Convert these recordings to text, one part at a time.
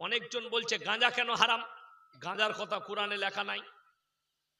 অনেকজন বলছে, গাঁজা কেন হারাম? গাঁজার কথা কোরআনে লেখা নাই,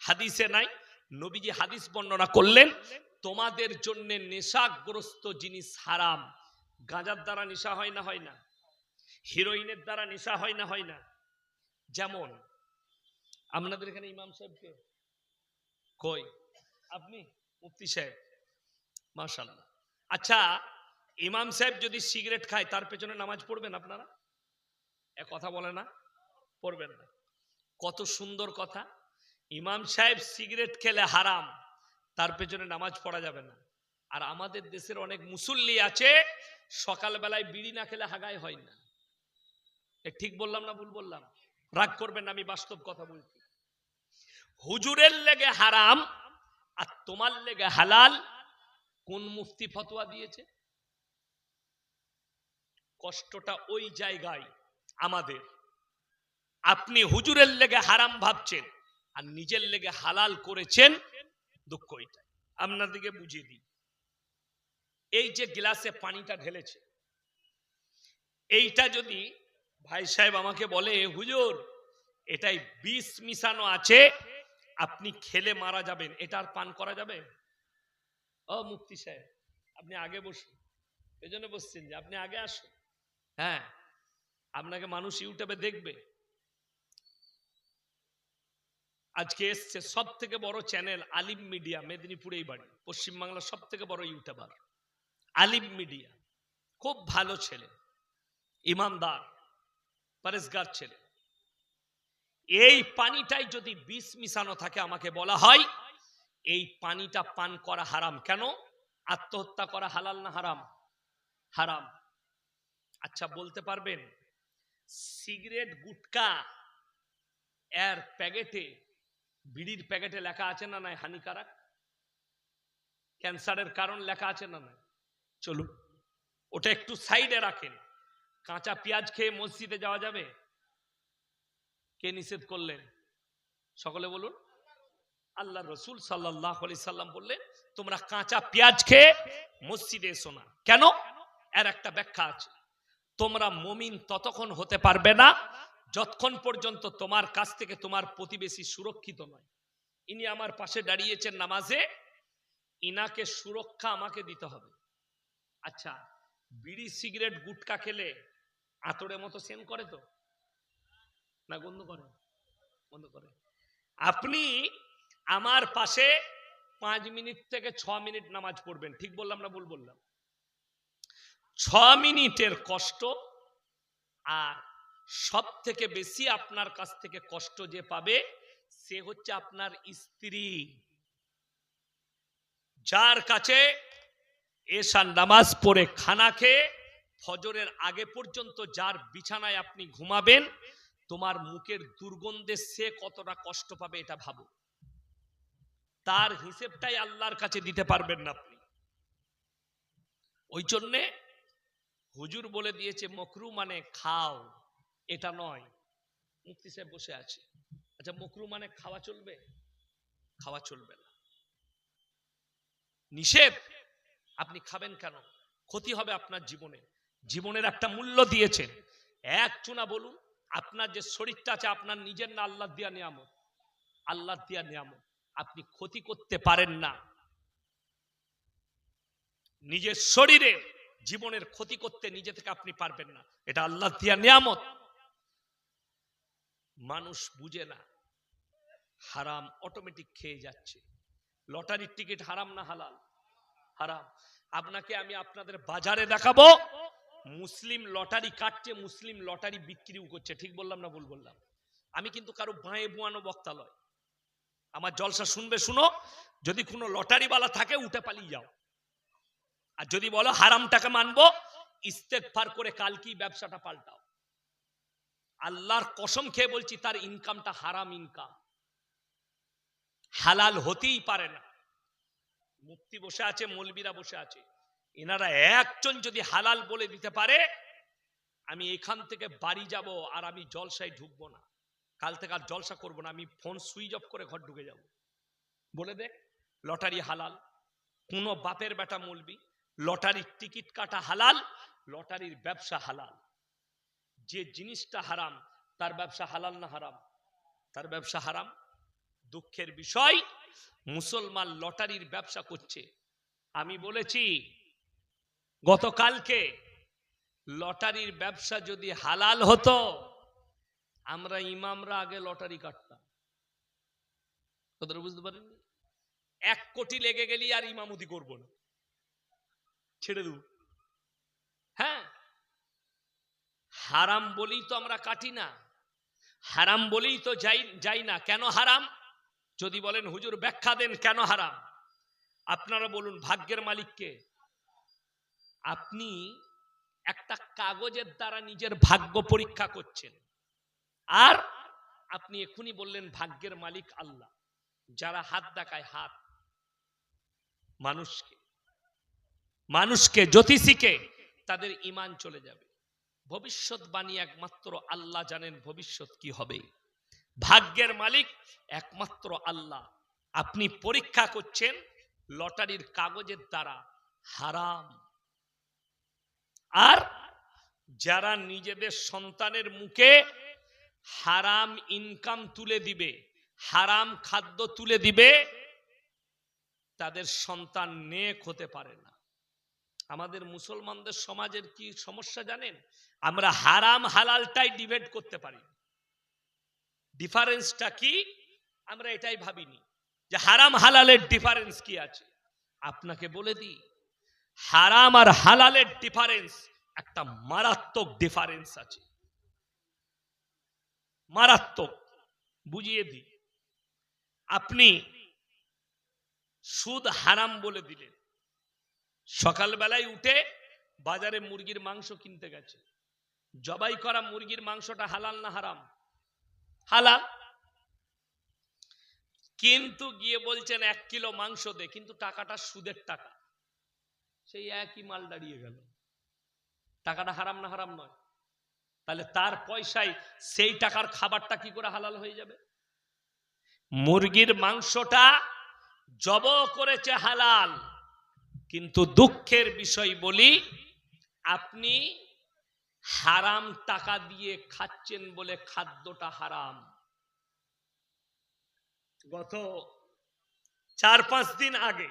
হাদিসে নাই। নবীজি হাদিস বর্ণনা করলেন, তোমাদের জন্য নেশাগ্রস্ত জিনিস হারাম। গাঁজার দ্বারা নেশা হয় না হয় না। হিরোইনের দ্বারা নেশা হয় না হয় না। যেমন, আপনাদের এখানে ইমাম সাহেবকে কই? আপনি? মুফতি সাহেব? মাশাল্লাহ আচ্ছা ইমাম সাহেব যদি সিগারেট খায়, তার পেছনে নামাজ পড়বেন আপনারা? এ কথা বলে না, পড়বেন না। কত সুন্দর কথা। ইমাম সাহেব সিগারেট খেলে হারাম, তার পেছনে নামাজ পড়া যাবে না। আর আমাদের দেশের অনেক মুসল্লি আছে, সকালবেলায় বিড়ি না খেলে হাগায় হয় না। ঠিক বললাম না ভুল বললাম? রাগ করবেন না, আমি বাস্তব কথা বলছি। হুজুরের লেগে হারাম আর তোমার লেগে হালাল, কোন মুফতি ফতোয়া দিয়েছে? কষ্টটা ওই জায়গায়। আমাদের। আপনি হুজুরের লেগে হারাম ভাবছেন আর নিজের লেগে হালাল করেছেন, দুঃখ এটা আপনাদেরকে বুঝিয়ে দিই। এই যে গ্লাসে পানিটা ঢেলেছে, এইটা যদি ভাই সাহেব আমাকে বলে, হুজুর, এটাই বিষ মিশানো আছে, আপনি খেলে মারা যাবেন, এটা আর পান করা যাবে? ও মুক্তি সাহেব, আপনি আগে বসুন। এই জন্য বসছেন যে, আপনি আগে আসুন। হ্যাঁ আপনাকে মানুষ ইউটিউবে দেখবে। আজকে এসছে সব থেকে বড় চ্যানেল আলিম মিডিয়া মেদিনীপুরেই বাড়ি। পশ্চিমবাংলার সব থেকে বড় ইউটিউবার। আলিম মিডিয়া। খুব ভালো ছেলে। ইমানদার পরেশগার ছেলে। এই পানিটাই যদি বিষ মিশানো থাকে, আমাকে বলা হয়, এই পানিটা পান করা হারাম। কেন? আত্মহত্যা করা হালাল না হারাম? হারাম। আচ্ছা বলতে পারবেন? সিগারেট, গুটকা, এর প্যাকেটে, বিড়ির প্যাকেটে লেখা আছে না নাই হানিকারক? ক্যান্সারের কারণ লেখা আছে না নাই? চলুন, ওটা একটু সাইডে রাখেন। কাঁচা পেঁয়াজ খেয়ে মসজিদে যাওয়া যাবে? কে নিষেধ করলেন? সকলে বলুন। আল্লাহ রসুল সাল্লাহ সাল্লাম বললেন, তোমরা কাঁচা পেঁয়াজ খেয়ে মসজিদে এসো না। কেন? এর একটা ব্যাখ্যা আছে। তোমরা মমিন ততক্ষণ হতে পারবে না যতক্ষণ পর্যন্ত তোমার কাছ থেকে তোমার প্রতিবেশী সুরক্ষিত নয়। ইনি আমার পাশে দাঁড়িয়েছেন নামাজে, ইনাকে সুরক্ষা আমাকে দিতে হবে। আচ্ছা বিড়ি, সিগারেট, গুটকা খেলে আতরের মতো সেন করে তো? না গন্ধ করে? গন্ধ করে। আপনি আমার পাশে পাঁচ মিনিট থেকে ছ মিনিট নামাজ পড়বেন। ঠিক বললাম না ভুল বললাম? ছ মিনিটের কষ্ট আর সব থেকে বেশি আপনার কাছ থেকে কষ্ট যে পাবে, সে হচ্ছে আপনার স্ত্রী। যার কাছে এসার নামাজ পড়ে খানা খেয়ে, ফজরের আগে পর্যন্ত যার বিছানায় আপনি ঘুমাবেন, তোমার মুখের দুর্গন্ধে সে কতটা কষ্ট পাবে এটা ভাবো। তার হিসেবটাই আল্লাহর কাছে দিতে পারবেন না আপনি। ওই জন্যে হুজুর বলে দিয়েছে, মকরু মানে খাও। এটা নয়। মুক্তি সাহেব বসে আছে। আচ্ছা মকরু মানে খাওয়া চলবে? খাওয়া চলবে না। নিষেধ? আপনি খাবেন কেন? ক্ষতি হবে আপনার জীবনে। জীবনের একটা মূল্য দিয়েছেন। এক চুনা বলুন, আপনার যে শরীরটা আছে, আপনার নিজের না আল্লাহ দিয়া নিয়ামত? আল্লাহ দিয়া নিয়ামত। আপনি ক্ষতি করতে পারেন না। নিজের শরীরে জীবনের ক্ষতি করতে নিজে থেকে আপনি পারবেন না। এটা আল্লাহ দিয়া নিয়ামত। মানুষ বুঝে না, হারাম অটোমেটিক খেয়ে যাচ্ছে। লটারির টিকিট হারাম না হালাল? হারাম। আপনাকে আমি আপনাদের বাজারে দেখাবো, মুসলিম লটারি কাটছে, মুসলিম লটারি বিক্রিও করছে। ঠিক বললাম না ভুল বললাম? আমি কিন্তু কারও বাঁয়ে বুয়ানো বক্তা লয় আমার জলসা শুনবে, শুনো। যদি কোনো লটারিওয়ালা থাকে, উঠে পালিয়ে যাও। আর যদি বলো হারাম টাকা মানবো ইস্তেকফার করে কালকেই ব্যবসাটা পাল্টাও। আল্লাহর কসম খেয়ে বলছি, তার ইনকামটা হারাম ইনকাম। হালাল হতেই পারে না। মুক্তি বসে আছে, মলবিরা বসে আছে। এনারা একজন যদি হালাল বলে দিতে পারে, আমি এখান থেকে বাড়ি যাব আর আমি জলসায় ঢুকবো না। কাল থেকে আর জলসা করব না, আমি ফোন সুইচ অফ করে ঘর ঢুকে যাব। বলে দে, লটারি হালাল। কোনো বাপের বেটা মলবি লটারির টিকিট কাটা হালাল, লটারির ব্যবসা হালাল। যে জিনিসটা হারাম, তার ব্যবসা হালাল না হারাম? তার ব্যবসা হারাম? দুঃখের বিষয়, মুসলমান লটারির ব্যবসা করছে। আমি বলেছি, গতকালকে লটারির ব্যবসা যদি হালাল হতো, আমরা ইমামরা আগে লটারি কাটতাম। কথাটা বুঝতে পারেন এক কোটি লেগে গেলি আর ইমামতি করব না। ছেড়ে দেব। হ্যাঁ। হারাম বলেই তো আমরা কাটি না। হারাম বলেই তো যাই যাই না। কেন হারাম? যদি বলেন, হুজুর, ব্যাখ্যা দেন কেন হারাম? আপনারা বলুন, ভাগ্যের মালিককে। আপনি একটা কাগজের দ্বারা নিজের ভাগ্য পরীক্ষা করছেন। আর আপনি এখনই বললেন, ভাগ্যের মালিক আল্লাহ। যারা হাত দেখায়, হাত। মানুষকে। মানুষকে জ্যোতিষীকে তাদের ইমান চলে যাবে। ভবিষ্যৎবাণী একমাত্র আল্লাহ জানেন ভবিষ্যৎ কি হবে। ভাগ্যের মালিক একমাত্র আল্লাহ। আপনি পরীক্ষা করছেন লটারির কাগজের দ্বারা হারাম। আর যারা নিজেদের সন্তানের মুখে হারাম ইনকাম তুলে দিবে, হারাম খাদ্য তুলে দিবে, তাদের সন্তান নেক হতে পারে না। আমাদের মুসলমানদের সমাজের কি সমস্যা জানেন? আমরা হারাম হালালটাই ডিবেট করতে পারি। ডিফারেন্সটা কি? আমরা এটাই ভাবিনি যে হারাম হালালের ডিফারেন্স কি আছে। আপনাকে বলে দিই, হারাম আর হালালের ডিফারেন্স একটা মারাত্মক ডিফারেন্স আছে। মারাত্মক। বুঝিয়ে দিই। আপনি সুদ হারাম বলে দিলেন। সকালবেলায় উঠে বাজারে মুরগির মাংস কিনতে গেছে। জবাই করা মুরগির মাংসটা হালাল না হারাম? হালাল। কিন্তু গিয়ে বলছেন, এক কিলো মাংস দে। কিন্তু টাকাটা সুদের টাকা। সেই একই মাল দাঁড়িয়ে গেল। টাকাটা হারাম না হারাম নয়। তাহলে তার পয়সায় সেই টাকার খাবারটা কি করে হালাল হয়ে যাবে? মুরগির মাংসটা জব করেছে হালাল। কিন্তু দুঃখের বিষয় বলি, আপনি হারাম টাকা দিয়ে খাচ্ছেন বলে খাদ্যটা হারাম। গত চার পাঁচ দিন আগে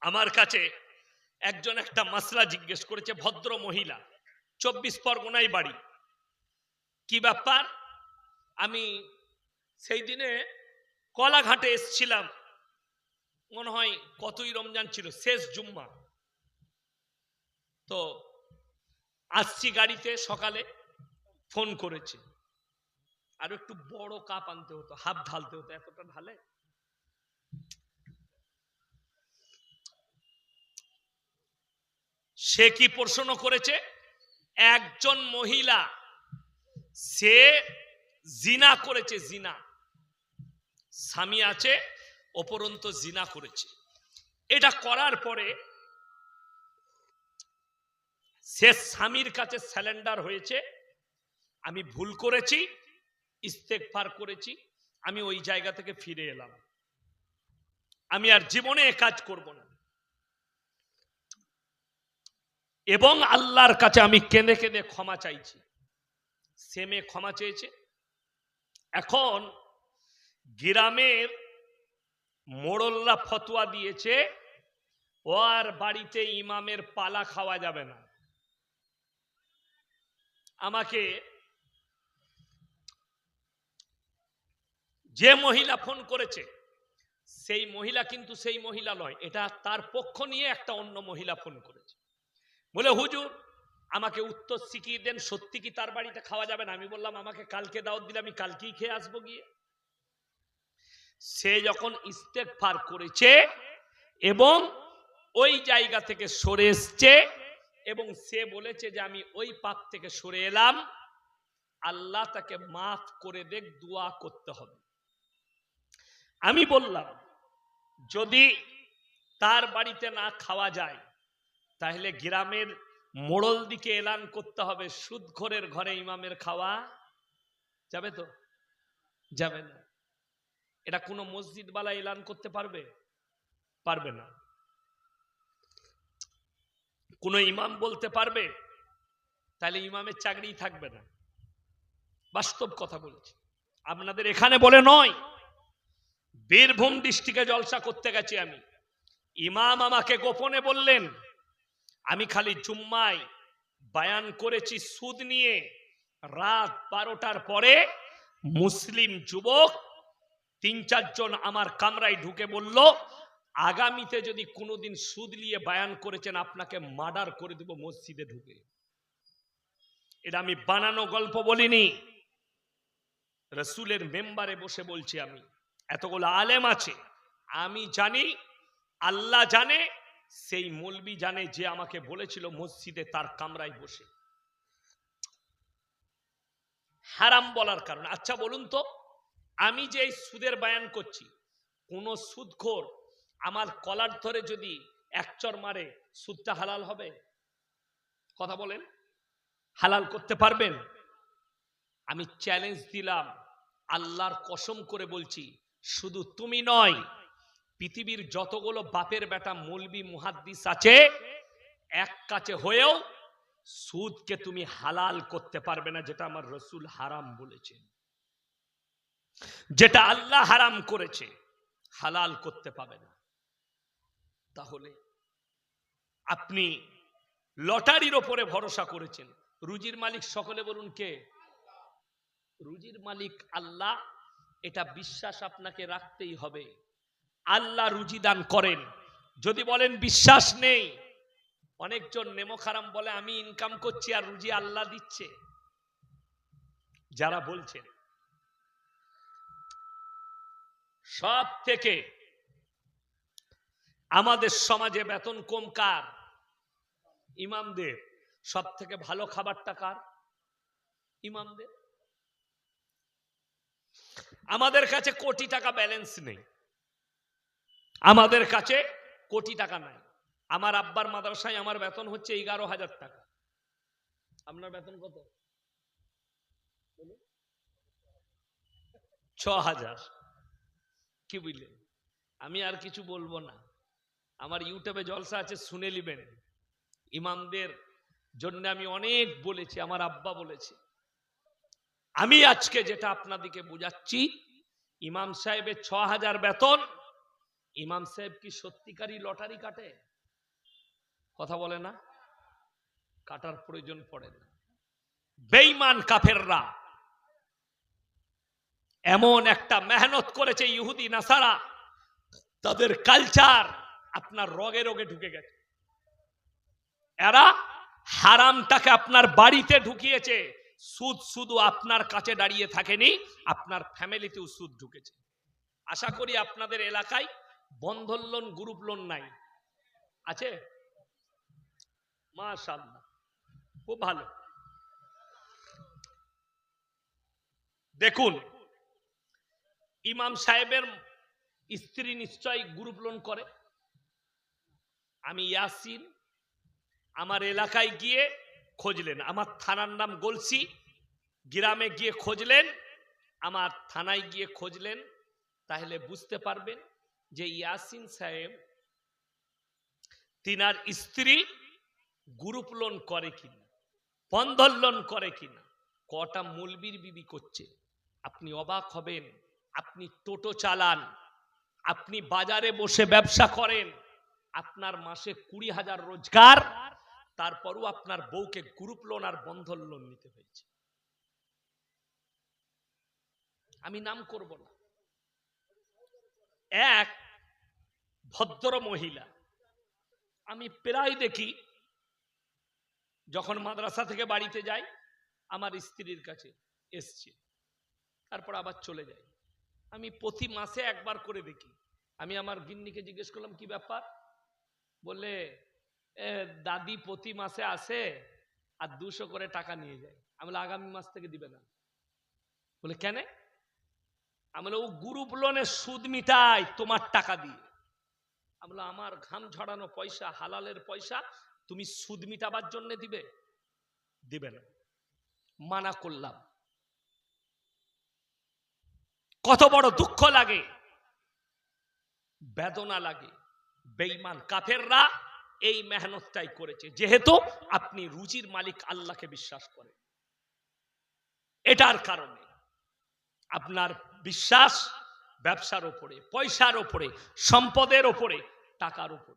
আমার কাছে একজন একটা মাসলা জিজ্ঞেস করেছে, ভদ্র মহিলা, চব্বিশ পরগনায় বাড়ি। কি ব্যাপার? আমি সেই দিনে কলাঘাটে এসছিলাম। মনে হয় কতই রমজান ছিল, শেষ জুম্মা। তো আসছি গাড়িতে সকালে, ফোন করেছে। আর একটু বড় কাপ আনতে হতো, হাফ ঢালতে হতো, এতটা ঢালে। সে কি প্রশ্ন করেছে? একজন মহিলা, সে জিনা করেছে, জিনা। স্বামী আছে অপরন্ত জিনা করেছে। এটা করার পরে সে স্বামীর কাছে স্যালেন্ডার হয়েছে, আমি ভুল করেছি ইস্তেকফার করেছি, আমি ওই জায়গা থেকে ফিরে এলাম। আমি আর জীবনে কাজ করব না। এবং আল্লাহর কাছে আমি কেঁদে কেঁদে ক্ষমা চাইছি। সে মেয়ে ক্ষমা চেয়েছে। এখন গ্রামের মোড়ল্লা ফতোয়া দিয়েছে, ও আর বাড়িতে ইমামের পালা খাওয়া যাবে না। আমাকে যে মহিলা ফোন করেছে, সেই মহিলা কিন্তু সেই মহিলা নয়, এটা তার পক্ষ নিয়ে একটা অন্য মহিলা ফোন করেছে। বলে, হুজুর, আমাকে উত্তর শিখিয়ে দেন, সত্যি কি তার বাড়িতে খাওয়া যাবে না? আমি বললাম, আমাকে কালকে দাওয়াত দিলে আমি কালকেই খেয়ে আসব গিয়ে। সে যখন ইস্তেকফার করেছে এবং ওই জায়গা থেকে সরে এসছে এবং সে বলেছে যে আমি ওই পাপ থেকে সরে এলাম, আল্লাহ তাকে মাফ করে দেখ, দোয়া করতে হবে। আমি বললাম, যদি তার বাড়িতে না খাওয়া যায়, তাহলে গ্রামের মোড়ল দিকে এলান করতে হবে সুদখোরের ঘরে ইমামের খাওয়া যাবে তো? যাবে না। এটা কোনো মসজিদ মসজিদওয়ালা এলান করতে পারবে? পারবে না। কোনো ইমাম বলতে পারবে? তাহলে ইমামের চাকরিই থাকবে না। বাস্তব কথা বলছি। আপনাদের এখানে বলে নয়, বীরভূম ডিস্ট্রিক্টে জলসা করতে গেছি আমি। ইমাম আমাকে গোপনে বললেন, আমি খালি জুম্মায় বায়ান করেছি সুদ নিয়ে, রাত বারোটার পরে মুসলিম যুবক তিন চারজন আমার কামরায় ঢুকে বলল, আগামীতে যদি কোনোদিন সুদ নিয়ে বায়ান করেছেন, আপনাকে মার্ডার করে দেব মসজিদে ঢুকে। এটা আমি বানানো গল্প বলিনি। রসুলের মেম্বারে বসে বলছি আমি, এতগুলো আলেম আছে, আমি জানি, আল্লাহ জানে, সেই মলবি জানে যে আমাকে বলেছিল মসজিদে তার কামরায় বসে। হারাম বলার কারণে আচ্ছা বলুন তো আমি যে সুদের বায়ান করছি, কোন সুদখোর আমার কলার ধরে যদি একচর মারে, সুদটা হালাল হবে? কথা বলেন। হালাল করতে পারবেন? আমি চ্যালেঞ্জ দিলাম, আল্লাহর কসম করে বলছি, শুধু তুমি নয়, পৃথিবীর যতগুলো বাপের বেটা মৌলবি মুহাদ্দিস আছে, এক কাছে হয়েও সুদকে তুমি হালাল করতে পারবে না, যেটা আমার রসুল হারাম বলেছেন। যেটা আল্লাহ হারাম করেছে, হালাল করতে পাবে না। তাহলে আপনি লটারির ওপরে ভরসা করেছেন। রুজির মালিক সকলে বলুন কে? রুজির মালিক আল্লাহ, এটা বিশ্বাস আপনাকে রাখতেই হবে। আল্লাহ রুজি দান করেন। যদি বলেন বিশ্বাস নেই, অনেকজন নেমো খারাম বলে, আমি ইনকাম করছি আর রুজি আল্লাহ দিচ্ছে। যারা বলছেন সব থেকে আমাদের সমাজে বেতন কম কার? ইমামদের। সব থেকে ভালো খাবারটা কার? ইমামদের। আমাদের কাছে কোটি টাকা ব্যালেন্স নেই। আমাদের কাছে কোটি টাকা নাই। আমার আব্বার মাদ্রাসায় আমার বেতন হচ্ছে এগারো হাজার টাকা। আপনার বেতন কত। ছ হাজার। কি বুঝলেন আমি আর কিছু বলব না। আমার ইউটিউবে জলসা আছে, শুনে নিবেন। ইমামদের জন্য আমি অনেক বলেছি, আমার আব্বা বলেছে। আমি আজকে যেটা আপনাদেরকে বুঝাচ্ছি, ইমাম সাহেবের ছ হাজার বেতন, ইমাম সাহেব কি সত্যিকারই লটারি কাটে? কথা বলে না? কাটার প্রয়োজন পড়ে না। বেইমান কাফেররা এমন একটা মেহনত করেছে ইহুদি নাসারা। তাদের কালচার আপনার রগে রগে ঢুকে গেছে। এরা হারামটাকে আপনার বাড়িতে ঢুকিয়েছে। সুদ শুধু আপনার কাছে দাঁড়িয়ে থাকেনি, আপনার ফ্যামিলিতেও সুদ ঢুকেছে। আশা করি আপনাদের এলাকায় বন্ধন লোন গ্রুপ লোন নাই। আছে? মাশাল্লাহ খুব ভালো। দেখুন ইমাম সাহেবের স্ত্রী নিশ্চয় গ্রুপ লোন করে। আমি ইয়াসিন, আমার এলাকায় গিয়ে খুঁজলেন। আমার থানার নাম গলসি, গ্রামে গিয়ে খুঁজলেন। আমার থানায় গিয়ে খুঁজলেন। তাহলে বুঝতে পারবেন যে ইয়াসিন সাহেব তিনার স্ত্রী গ্রুপ লোন করে কিনা, বন্ধন লোন করে কিনা। কটা মুলবির বিবি করছে, আপনি অবাক হবেন। আপনি টোটো চালান, আপনি বাজারে বসে ব্যবসা করেন, আপনার মাসে কুড়ি হাজার রোজগার, তারপরও আপনার বউকে গ্রুপ লোন আর বন্ধন লোন নিতে হয়েছে। আমি নাম করব না। এক ভদ্র মহিলা। আমি প্রায় দেখি, যখন মাদ্রাসা থেকে বাড়িতে যাই, আমার স্ত্রীর কাছে এসছে, তারপর আবার চলে যায়। আমি প্রতি মাসে একবার করে দেখি। আমি আমার গিন্নিকে জিজ্ঞেস করলাম কি ব্যাপার? বললে "এ, দাদি প্রতি মাসে আসে আর দুশো করে টাকা নিয়ে যায়। আমি আগামী মাস থেকে দিবে না। বলে কেন? আমি ও গ্রুপ লোনের সুদ মিটাই তোমার টাকা দিয়ে। আমি আমার ঘাম ঝড়ানো পয়সা হালালের পয়সা তুমি সুদ মিটাবার জন্য দিবে? দিবে না। মানা করলাম। কত বড় দুঃখ লাগে, বেদনা লাগে। বেইমান কাফেররা এই মেহনতটাই করেছে, যেহেতু আপনি রুজির মালিক আল্লাহকে বিশ্বাস করেন। এটার কারণে আপনার বিশ্বাস ব্যবসার ওপরে, পয়সার ওপরে, সম্পদের ওপরে, টাকার ওপরে।